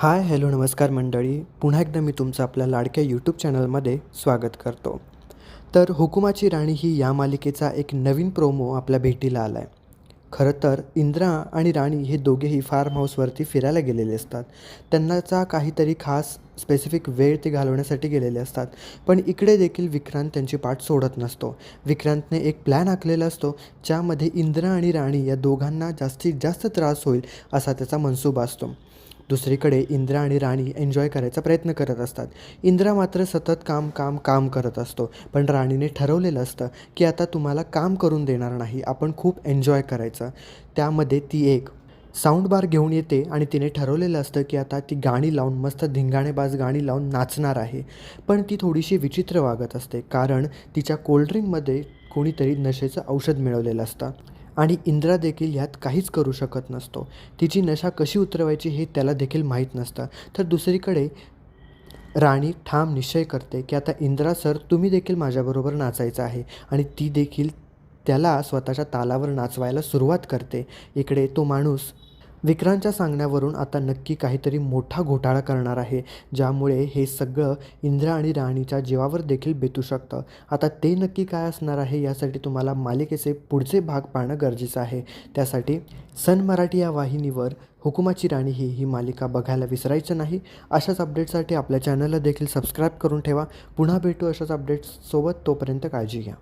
Hi hello नमस्कार मंडळी. पुन्हा एकदा मी तुमचं आपल्या लाडक्या यूट्यूब चॅनलमध्ये स्वागत करतो. तर हुकुमाची राणी ही या मालिकेचा एक नवीन प्रोमो आपल्या भेटीला आला आहे खरं तर इंद्रा आणि राणी हे दोघेही फार्म हाऊसवरती फिरायला गेलेले असतात. त्यांनाचा काहीतरी खास स्पेसिफिक वेळ ते घालवण्यासाठी गेलेले असतात. पण इकडे देखील विक्रांत त्यांची पाठ सोडत नसतो. विक्रांतने एक प्लॅन आखलेला असतो ज्यामध्ये इंद्रा आणि राणी या दोघांना जास्तीत जास्त त्रास होईल असा त्याचा मनसूबा असतो. दुसरीकडे इंद्रा आणि राणी एन्जॉय करायचा प्रयत्न करत असतात. इंद्रा मात्र सतत काम काम काम करत असतो. पण राणीने ठरवलेलं असतं की आता तुम्हाला काम करून देणार नाही. आपण खूप एन्जॉय करायचं. त्यामध्ये ती एक साऊंड बार घेऊन येते आणि तिने ठरवलेलं असतं की आता ती गाणी लावून मस्त धिंगाणेबाज गाणी लावून नाचणार आहे. पण ती थोडीशी विचित्र वागत असते. कारण तिच्या कोल्ड्रिंकमध्ये कोणीतरी नशेचं औषध मिळवलेलं असतं. आणि इंद्रा देखील ह्यात काहीच करू शकत नसतो. तिची नशा कशी उतरवायची हे त्याला देखील माहीत नसतं. तर दुसरीकडे राणी ठाम निश्चय करते की आता इंद्रा सर तुम्ही देखील माझ्याबरोबर नाचायचं आहे. आणि ती देखील त्याला स्वतःच्या तालावर नाचवायला सुरुवात करते. इकडे तो माणूस विक्रांतच्या सांगण्यावरून आता नक्की काहीतरी मोठा घोटाळा करणार आहे ज्यामुळे हे सगळं इंद्रा आणि राणीच्या जीवावर देखील बेतू शकतं. आता ते नक्की काय असणार आहे यासाठी तुम्हाला मालिकेचे पुढचे भाग पाहणं गरजेचं आहे. त्यासाठी सन मराठी या वाहिनीवर हुकुमाची राणी ही ही मालिका बघायला विसरायचं नाही. अशाच अपडेटसाठी आपल्या चॅनलला देखील सबस्क्राईब करून ठेवा. पुन्हा भेटू अशाच अपडेट्ससोबत तोपर्यंत काळजी घ्या.